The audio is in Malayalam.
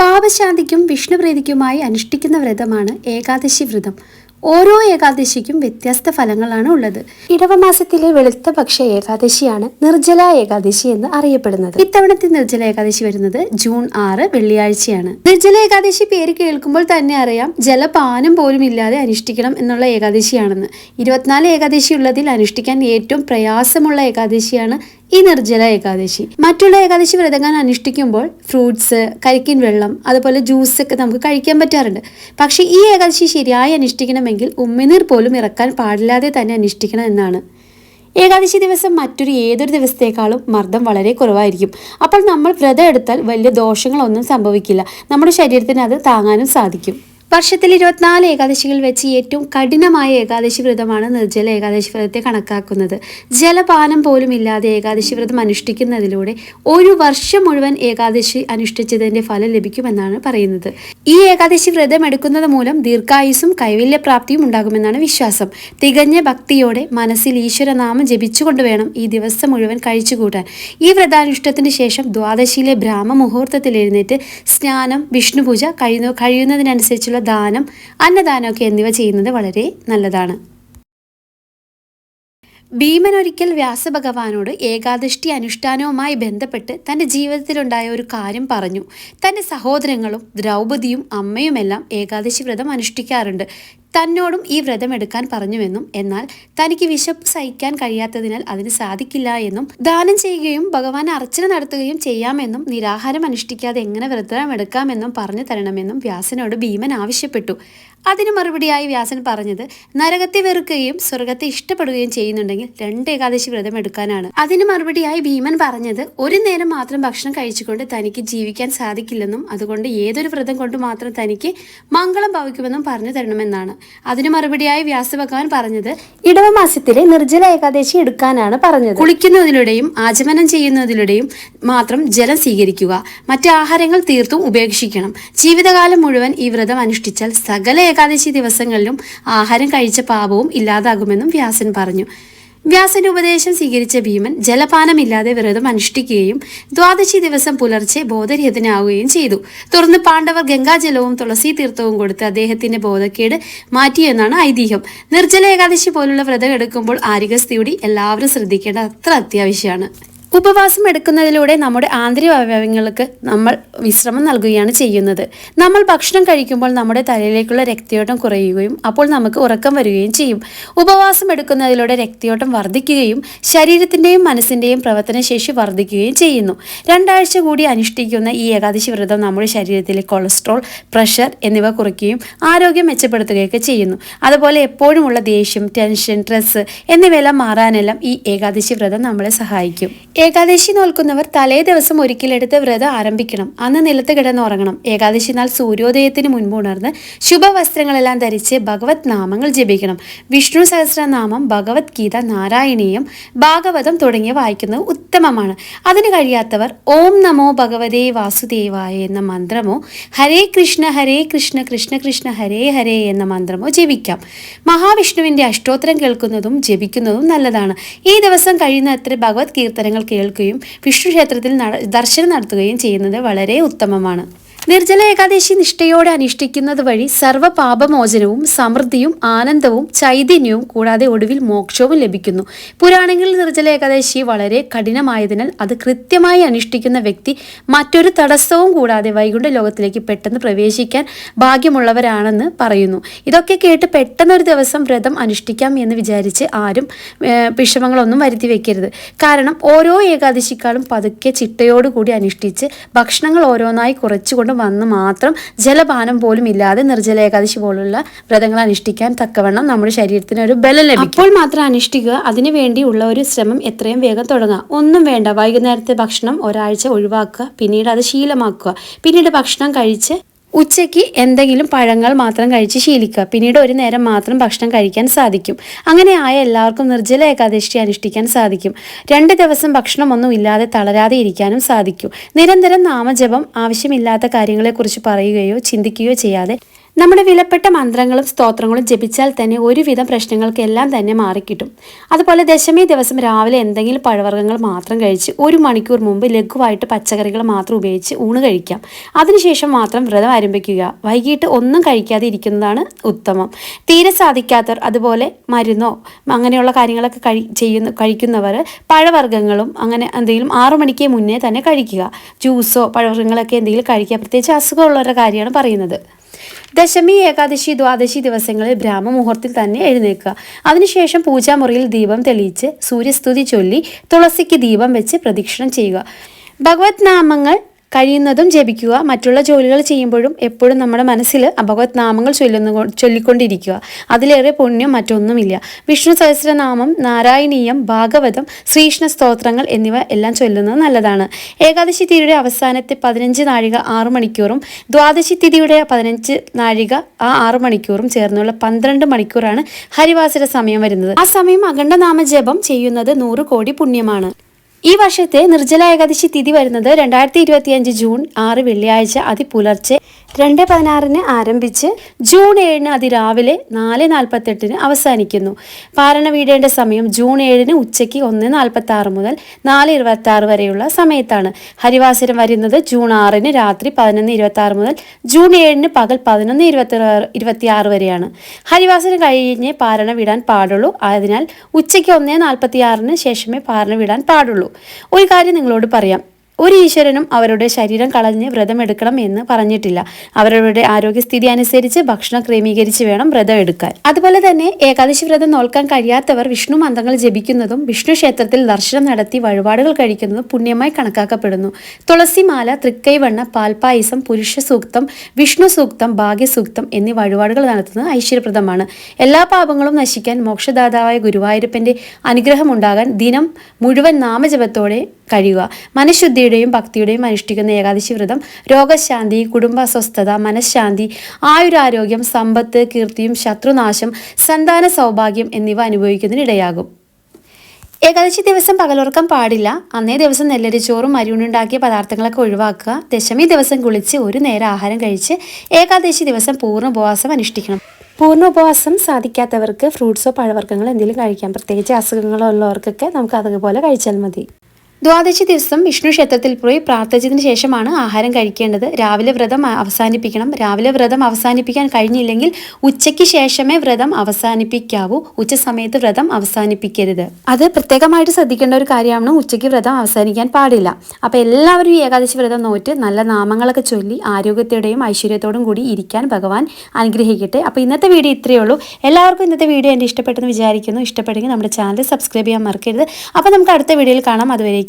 പാപശാന്തിക്കും വിഷ്ണുപ്രീതിക്കുമായി അനുഷ്ഠിക്കുന്ന വ്രതമാണ് ഏകാദശി വ്രതം. ഓരോ ഏകാദശിക്കും വ്യത്യസ്ത ഫലങ്ങളാണ് ഉള്ളത്. ഇടവമാസത്തിലെ വെളുത്ത പക്ഷ ഏകാദശിയാണ് നിർജല ഏകാദശി എന്ന് അറിയപ്പെടുന്നത്. ഇത്തവണത്തെ നിർജല ഏകാദശി വരുന്നത് ജൂൺ ആറ് വെള്ളിയാഴ്ചയാണ്. നിർജല ഏകാദശി പേര് കേൾക്കുമ്പോൾ തന്നെ അറിയാം ജലപാനം പോലും ഇല്ലാതെ അനുഷ്ഠിക്കണം എന്നുള്ള ഏകാദശിയാണെന്ന്. ഇരുപത്തിനാല് ഏകാദശി ഉള്ളതിൽ അനുഷ്ഠിക്കാൻ ഏറ്റവും പ്രയാസമുള്ള ഏകാദശിയാണ് ഈ നിർജല ഏകാദശി. മറ്റുള്ള ഏകാദശി വ്രതങ്ങൾ അനുഷ്ഠിക്കുമ്പോൾ ഫ്രൂട്ട്സ് കരിക്കിൻ വെള്ളം അതുപോലെ ജ്യൂസ് ഒക്കെ നമുക്ക് കഴിക്കാൻ പറ്റാറുണ്ട്. പക്ഷേ ഈ ഏകാദശി ശരിയായി അനുഷ്ഠിക്കണമെങ്കിൽ ഉമ്മിനീർ പോലും ഇറക്കാൻ പാടില്ലാതെ തന്നെ അനുഷ്ഠിക്കണം എന്നാണ്. ഏകാദശി ദിവസം മറ്റൊരു ഏതൊരു ദിവസത്തേക്കാളും മർദ്ദം വളരെ കുറവായിരിക്കും. അപ്പോൾ നമ്മൾ വ്രതം എടുത്താൽ വലിയ ദോഷങ്ങളൊന്നും സംഭവിക്കില്ല. നമ്മുടെ ശരീരത്തിന് അത് താങ്ങാനും സാധിക്കും. വർഷത്തിൽ ഇരുപത്തിനാല് ഏകാദശികൾ വെച്ച് ഏറ്റവും കഠിനമായ ഏകാദശി വ്രതമാണ് നിർജല ഏകാദശി വ്രതത്തെ കണക്കാക്കുന്നത്. ജലപാനം പോലും ഇല്ലാതെ ഏകാദശി വ്രതം അനുഷ്ഠിക്കുന്നതിലൂടെ ഒരു വർഷം മുഴുവൻ ഏകാദശി അനുഷ്ഠിച്ചതിന്റെ ഫലം ലഭിക്കുമെന്നാണ് പറയുന്നത്. ഈ ഏകാദശി വ്രതം എടുക്കുന്നത് മൂലം ദീർഘായുസും കൈവല്യപ്രാപ്തിയും ഉണ്ടാകുമെന്നാണ് വിശ്വാസം. തികഞ്ഞ ഭക്തിയോടെ മനസ്സിൽ ഈശ്വരനാമം ജപിച്ചുകൊണ്ട് വേണം ഈ ദിവസം മുഴുവൻ കഴിച്ചുകൂട്ടാൻ ഈ വ്രതാനുഷ്ഠത്തിന് ശേഷം ദ്വാദശിയിലെ ബ്രാഹ്മ മുഹൂർത്തത്തിൽ എഴുന്നേറ്റ് സ്നാനം വിഷ്ണുപൂജ കഴിയുന്ന കഴിയുന്നതിനനുസരിച്ചുള്ള ദാനം അന്നദാനമൊക്കെ എന്നിവ ചെയ്യുന്നത് വളരെ നല്ലതാണ്. ഭീമൻ ഒരിക്കൽ വ്യാസഭഗവാനോട് ഏകാദശി അനുഷ്ഠാനവുമായി ബന്ധപ്പെട്ട് തന്റെ ജീവിതത്തിലുണ്ടായ ഒരു കാര്യം പറഞ്ഞു. തന്റെ സഹോദരങ്ങളും ദ്രൗപദിയും അമ്മയുമെല്ലാം ഏകാദശി വ്രതം അനുഷ്ഠിക്കാറുണ്ട്. തന്നോടും ഈ വ്രതമെടുക്കാൻ പറഞ്ഞുവെന്നും എന്നാൽ തനിക്ക് വിശപ്പ് സഹിക്കാൻ കഴിയാത്തതിനാൽ അതിന് സാധിക്കില്ല എന്നും ദാനം ചെയ്യുകയും ഭഗവാൻ അർച്ചന നടത്തുകയും ചെയ്യാമെന്നും നിരാഹാരം അനുഷ്ഠിക്കാതെ എങ്ങനെ വ്രതമെടുക്കാമെന്നും പറഞ്ഞു തരണമെന്നും വ്യാസനോട് ഭീമൻ ആവശ്യപ്പെട്ടു. അതിന് മറുപടിയായി വ്യാസൻ പറഞ്ഞത് നരകത്തെ വെറുക്കുകയും സ്വർഗത്തെ ഇഷ്ടപ്പെടുകയും ചെയ്യുന്നുണ്ടെങ്കിൽ രണ്ട് ഏകാദശി വ്രതം എടുക്കാനാണ്. അതിന് മറുപടിയായി ഭീമൻ പറഞ്ഞത് ഒരു നേരം മാത്രം ഭക്ഷണം കഴിച്ചുകൊണ്ട് തനിക്ക് ജീവിക്കാൻ സാധിക്കില്ലെന്നും അതുകൊണ്ട് ഏതൊരു വ്രതം കൊണ്ട് മാത്രം തനിക്ക് മംഗളം ഭവിക്കുമെന്നും പറഞ്ഞു തരണമെന്നാണ്. അതിന് മറുപടിയായി വ്യാസഭഗവാൻ പറഞ്ഞത് ഇടവമാസത്തിലെ നിർജല ഏകാദശി എടുക്കാനാണ് പറഞ്ഞത്. കുളിക്കുന്നതിലൂടെയും ആചമനം ചെയ്യുന്നതിലൂടെയും മാത്രം ജലം സ്വീകരിക്കുക. മറ്റു ആഹാരങ്ങൾ തീർത്തും ഉപേക്ഷിക്കണം. ജീവിതകാലം മുഴുവൻ ഈ വ്രതം അനുഷ്ഠിച്ചാൽ സകല ഏകാദശി ദിവസങ്ങളിലും ആഹാരം കഴിച്ച പാപവും ഇല്ലാതാകുമെന്നും വ്യാസൻ പറഞ്ഞു. വ്യാസന്റെ ഉപദേശം സ്വീകരിച്ച ഭീമൻ ജലപാനമില്ലാതെ വ്രതം അനുഷ്ഠിക്കുകയും ദ്വാദശി ദിവസം പുലർച്ചെ ബോധരഹിതനാവുകയും ചെയ്തു. തുടർന്ന് പാണ്ഡവർ ഗംഗാജലവും തുളസി തീർത്ഥവും കൊടുത്ത് അദ്ദേഹത്തിന്റെ ബോധക്കേട് മാറ്റിയെന്നാണ് ഐതിഹ്യം. നിർജല ഏകാദശി പോലുള്ള വ്രതം എടുക്കുമ്പോൾ ആരോഗ്യസ്ഥിതി എല്ലാവരും ശ്രദ്ധിക്കേണ്ടത് അത്ര അത്യാവശ്യമാണ്. ഉപവാസം എടുക്കുന്നതിലൂടെ നമ്മുടെ ആന്തരിക അവയവങ്ങൾക്ക് നമ്മൾ വിശ്രമം നൽകുകയാണ് ചെയ്യുന്നത്. നമ്മൾ ഭക്ഷണം കഴിക്കുമ്പോൾ നമ്മുടെ തലയിലേക്കുള്ള രക്തയോട്ടം കുറയുകയും അപ്പോൾ നമുക്ക് ഉറക്കം വരികയും ചെയ്യും. ഉപവാസം എടുക്കുന്നതിലൂടെ രക്തയോട്ടം വർദ്ധിക്കുകയും ശരീരത്തിന്റെയും മനസ്സിന്റെയും പ്രവർത്തനശേഷി വർദ്ധിക്കുകയും ചെയ്യുന്നു. രണ്ടാഴ്ച കൂടി അനുഷ്ഠിക്കുന്ന ഈ ഏകാദശി വ്രതം നമ്മുടെ ശരീരത്തിലെ കൊളസ്ട്രോൾ പ്രഷർ എന്നിവ കുറയ്ക്കുകയും ആരോഗ്യം മെച്ചപ്പെടുത്തുകയൊക്കെ ചെയ്യുന്നു. അതുപോലെ എപ്പോഴുമുള്ള ദേഷ്യം ടെൻഷൻ സ്ട്രെസ് എന്നിവയെല്ലാം മാറാനെല്ലാം ഈ ഏകാദശി വ്രതം നമ്മളെ സഹായിക്കും. ഏകാദശി നോൽക്കുന്നവർ തലേ ദിവസം ഒരിക്കലെടുത്ത് വ്രതം ആരംഭിക്കണം. അന്ന് നിലത്ത് കിടന്ന് ഉറങ്ങണം ഏകാദശി നാൾ സൂര്യോദയത്തിന് മുൻപ് ഉണർന്ന് ശുഭവസ്ത്രങ്ങളെല്ലാം ധരിച്ച് ഭഗവത് നാമങ്ങൾ ജപിക്കണം. വിഷ്ണു സഹസ്രനാമം ഭഗവത്ഗീത നാരായണീയം ഭാഗവതം തുടങ്ങിയ വായിക്കുന്നത് ഉത്തമമാണ്. അതിന് കഴിയാത്തവർ ഓം നമോ ഭഗവതേ വാസുദേവായ എന്ന മന്ത്രമോ ഹരേ കൃഷ്ണ ഹരേ കൃഷ്ണ കൃഷ്ണ കൃഷ്ണ ഹരേ ഹരേ എന്ന മന്ത്രമോ ജപിക്കാം. മഹാവിഷ്ണുവിന്റെ അഷ്ടോത്തരം കേൾക്കുന്നതും ജപിക്കുന്നതും നല്ലതാണ്. ഈ ദിവസം കഴിയുന്ന അത്ര ഭഗവത് കീർത്തനങ്ങൾ കേൾക്കുകയും വിഷ്ണു ക്ഷേത്രത്തിൽ ദർശനം നടത്തുകയും ചെയ്യുന്നത് വളരെ ഉത്തമമാണ്. നിർജല ഏകാദശി നിഷ്ഠയോടെ അനുഷ്ഠിക്കുന്നത് വഴി സർവ പാപമോചനവും സമൃദ്ധിയും ആനന്ദവും ചൈതന്യവും കൂടാതെ ഒടുവിൽ മോക്ഷവും ലഭിക്കുന്നു. പുരാണങ്ങളിൽ നിർജല ഏകാദശി വളരെ കഠിനമായതിനാൽ അത് കൃത്യമായി അനുഷ്ഠിക്കുന്ന വ്യക്തി മറ്റൊരു തടസ്സവും കൂടാതെ വൈകുണ്ഠ ലോകത്തിലേക്ക് പെട്ടെന്ന് പ്രവേശിക്കാൻ ഭാഗ്യമുള്ളവരാണെന്ന് പറയുന്നു. ഇതൊക്കെ കേട്ട് പെട്ടെന്നൊരു ദിവസം വ്രതം അനുഷ്ഠിക്കാം എന്ന് വിചാരിച്ച് ആരും വിഷമങ്ങളൊന്നും വരുത്തി വെക്കരുത്. കാരണം ഓരോ ഏകാദശിക്കാളും പതുക്കെ ചിട്ടയോടുകൂടി അനുഷ്ഠിച്ച് ഭക്ഷണങ്ങൾ ഓരോന്നായി കുറച്ചുകൊണ്ട് വന്ന് മാത്രം ജലപാനം പോലും ഇല്ലാതെ നിർജല ഏകാദശി പോലുള്ള വ്രതങ്ങൾ അനുഷ്ഠിക്കാൻ തക്കവണ്ണം നമ്മുടെ ശരീരത്തിന് ഒരു ബലം ലഭിക്കും. അപ്പോൾ മാത്രം അനുഷ്ഠിക്കുക. അതിനു വേണ്ടിയുള്ള ഒരു ശ്രമം എത്രയും വേഗം തുടങ്ങുക. ഒന്നും വേണ്ട. വൈകുന്നേരത്തെ ഭക്ഷണം ഒരാഴ്ച ഒഴിവാക്കുക. പിന്നീട് അത് ശീലമാക്കുക. പിന്നീട് ഭക്ഷണം കഴിച്ച് ഉച്ചയ്ക്ക് എന്തെങ്കിലും പഴങ്ങൾ മാത്രം കഴിച്ച് ശീലിക്കുക. പിന്നീട് ഒരു നേരം മാത്രം ഭക്ഷണം കഴിക്കാൻ സാധിക്കും. അങ്ങനെ ആയ എല്ലാവർക്കും നിർജല ഏകാദശി അനുഷ്ഠിക്കാൻ സാധിക്കും. രണ്ട് ദിവസം ഭക്ഷണമൊന്നും ഇല്ലാതെ തളരാതെ ഇരിക്കാനും സാധിക്കും. നിരന്തരം നാമജപം ആവശ്യമില്ലാത്ത കാര്യങ്ങളെക്കുറിച്ച് പറയുകയോ ചിന്തിക്കുകയോ ചെയ്യാതെ നമ്മുടെ വിലപ്പെട്ട മന്ത്രങ്ങളും സ്തോത്രങ്ങളും ജപിച്ചാൽ തന്നെ ഒരുവിധം പ്രശ്നങ്ങൾക്കെല്ലാം തന്നെ മാറിക്കിട്ടും. അതുപോലെ ദശമി ദിവസം രാവിലെ എന്തെങ്കിലും പഴവർഗങ്ങൾ മാത്രം കഴിച്ച് ഒരു മണിക്കൂർ മുമ്പ് ലഘുവായിട്ട് പച്ചക്കറികൾ മാത്രം ഉപയോഗിച്ച് ഊണ് കഴിക്കാം. അതിനുശേഷം മാത്രം വ്രതം ആരംഭിക്കുക. വൈകിട്ട് ഒന്നും കഴിക്കാതെ ഇരിക്കുന്നതാണ് ഉത്തമം. തീരെ സാധിക്കാത്തവർ അതുപോലെ മരുന്നോ അങ്ങനെയുള്ള കാര്യങ്ങളൊക്കെ കഴി ചെയ്യുന്ന കഴിക്കുന്നവർ പഴവർഗങ്ങളും അങ്ങനെ എന്തെങ്കിലും ആറു മണിക്ക് മുന്നേ തന്നെ കഴിക്കുക. ജ്യൂസോ പഴവർഗങ്ങളൊക്കെ എന്തെങ്കിലും കഴിക്കുക. പ്രത്യേകിച്ച് അസുഖമുള്ളവരുടെ കാര്യമാണ് പറയുന്നത്. ദശമി ഏകാദശി ദ്വാദശി ദിവസങ്ങളിൽ ബ്രാഹ്മമുഹൂർത്തിൽ തന്നെ എഴുന്നേൽക്കുക. അതിനുശേഷം പൂജാമുറിയിൽ ദീപം തെളിയിച്ച് സൂര്യസ്തുതി ചൊല്ലി തുളസിക്ക് ദീപം വെച്ച് പ്രദക്ഷിണം ചെയ്യുക. ഭഗവത് നാമങ്ങൾ കഴിയുന്നതും ജപിക്കുക. മറ്റുള്ള ജോലികൾ ചെയ്യുമ്പോഴും എപ്പോഴും നമ്മുടെ മനസ്സിൽ ഭഗവത് നാമങ്ങൾ ചൊല്ലുന്ന ചൊല്ലിക്കൊണ്ടിരിക്കുക. അതിലേറെ പുണ്യം മറ്റൊന്നുമില്ല. വിഷ്ണു സഹസ്രനാമം നാരായണീയം ഭാഗവതം ശ്രീകൃഷ്ണ സ്തോത്രങ്ങൾ എന്നിവ എല്ലാം ചൊല്ലുന്നത് നല്ലതാണ്. ഏകാദശി തിഥിയുടെ അവസാനത്തെ പതിനഞ്ച് നാഴിക ആറ് മണിക്കൂറും ദ്വാദശി തിഥിയുടെ പതിനഞ്ച് നാഴിക ആ ആറ് മണിക്കൂറും ചേർന്നുള്ള പന്ത്രണ്ട് മണിക്കൂറാണ് ഹരിവാസര സമയം വരുന്നത്. ആ സമയം അഖണ്ഡനാമ ജപം ചെയ്യുന്നത് നൂറ് കോടി പുണ്യമാണ്. ഈ വർഷത്തെ നിർജല ഏകാദശി തിഥി വരുന്നത് രണ്ടായിരത്തി ഇരുപത്തിയഞ്ച് ജൂൺ ആറ് വെള്ളിയാഴ്ച അതിപുലർച്ചെ രണ്ട് പതിനാറിന് ആരംഭിച്ച് ജൂൺ ഏഴിന് അതിരാവിലെ നാല് നാൽപ്പത്തെട്ടിന് അവസാനിക്കുന്നു. പാരണ വീടേണ്ട സമയം ജൂൺ ഏഴിന് ഉച്ചയ്ക്ക് ഒന്ന് നാൽപ്പത്തി ആറ് മുതൽ നാല് ഇരുപത്തി ആറ് വരെയുള്ള സമയത്താണ്. ഹരിവാസരം വരുന്നത് ജൂൺ ആറിന് രാത്രി പതിനൊന്ന് ഇരുപത്തി ആറ് മുതൽ ജൂൺ ഏഴിന് പകൽ പതിനൊന്ന് ഇരുപത്തി ഇരുപത്തി ആറ് വരെയാണ്. ഹരിവാസരം കഴിഞ്ഞ് പാരണ വിടാൻ പാടുള്ളൂ. അതിനാൽ ഉച്ചയ്ക്ക് ഒന്ന് നാൽപ്പത്തി ആറിന് ശേഷമേ പാരണ വിടാൻ പാടുള്ളൂ. ഒരു കാര്യം നിങ്ങളോട് പറയാം. ഒരു ഈശ്വരനും അവരുടെ ശരീരം കളഞ്ഞ് വ്രതമെടുക്കണം എന്ന് പറഞ്ഞിട്ടില്ല. അവരുടെ ആരോഗ്യസ്ഥിതി അനുസരിച്ച് ഭക്ഷണം ക്രമീകരിച്ച് വേണം വ്രതം എടുക്കാൻ. അതുപോലെ തന്നെ ഏകാദശി വ്രതം നോൽക്കാൻ കഴിയാത്തവർ വിഷ്ണു മന്ത്രങ്ങൾ ജപിക്കുന്നതും വിഷ്ണു ക്ഷേത്രത്തിൽ ദർശനം നടത്തി വഴിപാടുകൾ കഴിക്കുന്നതും പുണ്യമായി കണക്കാക്കപ്പെടുന്നു. തുളസിമാല തൃക്കൈവണ്ണ പാൽപായസം പുരുഷ സൂക്തം വിഷ്ണു സൂക്തം ഭാഗ്യസൂക്തം എന്നീ വഴിപാടുകൾ നടത്തുന്നത് ഐശ്വര്യപ്രദമാണ്. എല്ലാ പാപങ്ങളും നശിക്കാൻ മോക്ഷദാതാവായ ഗുരുവായൂരപ്പന്റെ അനുഗ്രഹം ഉണ്ടാകാൻ ദിനം മുഴുവൻ നാമജപത്തോടെ കഴിയുക. മനഃശുദ്ധിയുടെയും ഭക്തിയുടെയും അനുഷ്ഠിക്കുന്ന ഏകാദശി വ്രതം രോഗശാന്തി കുടുംബ അസ്വസ്ഥത മനഃശാന്തി ആയുരാരോഗ്യം സമ്പത്ത് കീർത്തിയും ശത്രുനാശം സന്താന സൗഭാഗ്യം എന്നിവ അനുഭവിക്കുന്നതിനിടയാകും. ഏകാദശി ദിവസം പകലുറക്കം പാടില്ല. അന്നേ ദിവസം നെല്ലരിച്ചോറും അരിയുണ്ടുണ്ടാക്കിയ പദാർത്ഥങ്ങളൊക്കെ ഒഴിവാക്കുക. ദശമി ദിവസം കുളിച്ച് ഒരു നേരം ആഹാരം കഴിച്ച് ഏകാദശി ദിവസം പൂർണ ഉപവാസം അനുഷ്ഠിക്കണം. പൂർണ ഉപവാസം സാധിക്കാത്തവർക്ക് ഫ്രൂട്ട്സോ പഴവർഗങ്ങളോ എന്തെങ്കിലും കഴിക്കാം. പ്രത്യേകിച്ച് അസുഖങ്ങളോ ഉള്ളവർക്കൊക്കെ നമുക്ക് അതുപോലെ കഴിച്ചാൽ മതി. ദ്വാദശി ദിവസം വിഷ്ണു ക്ഷേത്രത്തിൽ പോയി പ്രാർത്ഥിച്ചതിന് ശേഷമാണ് ആഹാരം കഴിക്കേണ്ടത്. രാവിലെ വ്രതം അവസാനിപ്പിക്കണം. രാവിലെ വ്രതം അവസാനിപ്പിക്കാൻ കഴിഞ്ഞില്ലെങ്കിൽ ഉച്ചയ്ക്ക് ശേഷമേ വ്രതം അവസാനിപ്പിക്കാവൂ. ഉച്ച സമയത്ത് വ്രതം അവസാനിപ്പിക്കരുത്. അത് പ്രത്യേകമായിട്ട് ശ്രദ്ധിക്കേണ്ട ഒരു കാര്യമാണ് ഉച്ചയ്ക്ക് വ്രതം അവസാനിക്കാൻ പാടില്ല. അപ്പോൾ എല്ലാവരും ഈ ഏകാദശി വ്രതം നോറ്റ് നല്ല നാമങ്ങളൊക്കെ ചൊല്ലി ആരോഗ്യത്തോടെയും ഐശ്വര്യത്തോടും കൂടി ഇരിക്കാൻ ഭഗവാൻ അനുഗ്രഹിക്കട്ടെ. അപ്പോൾ ഇന്നത്തെ വീഡിയോ ഇത്രയേ ഉള്ളൂ. എല്ലാവർക്കും ഇന്നത്തെ വീഡിയോ എന്റെ ഇഷ്ടപ്പെട്ടെന്ന് വിചാരിക്കുന്നു. ഇഷ്ടപ്പെട്ടെങ്കിൽ നമ്മുടെ ചാനൽ സബ്സ്ക്രൈബ് ചെയ്യാൻ മറക്കരുത്. അപ്പോൾ നമുക്ക് അടുത്ത വീഡിയോയിൽ കാണാം. അതുവരേക്കും.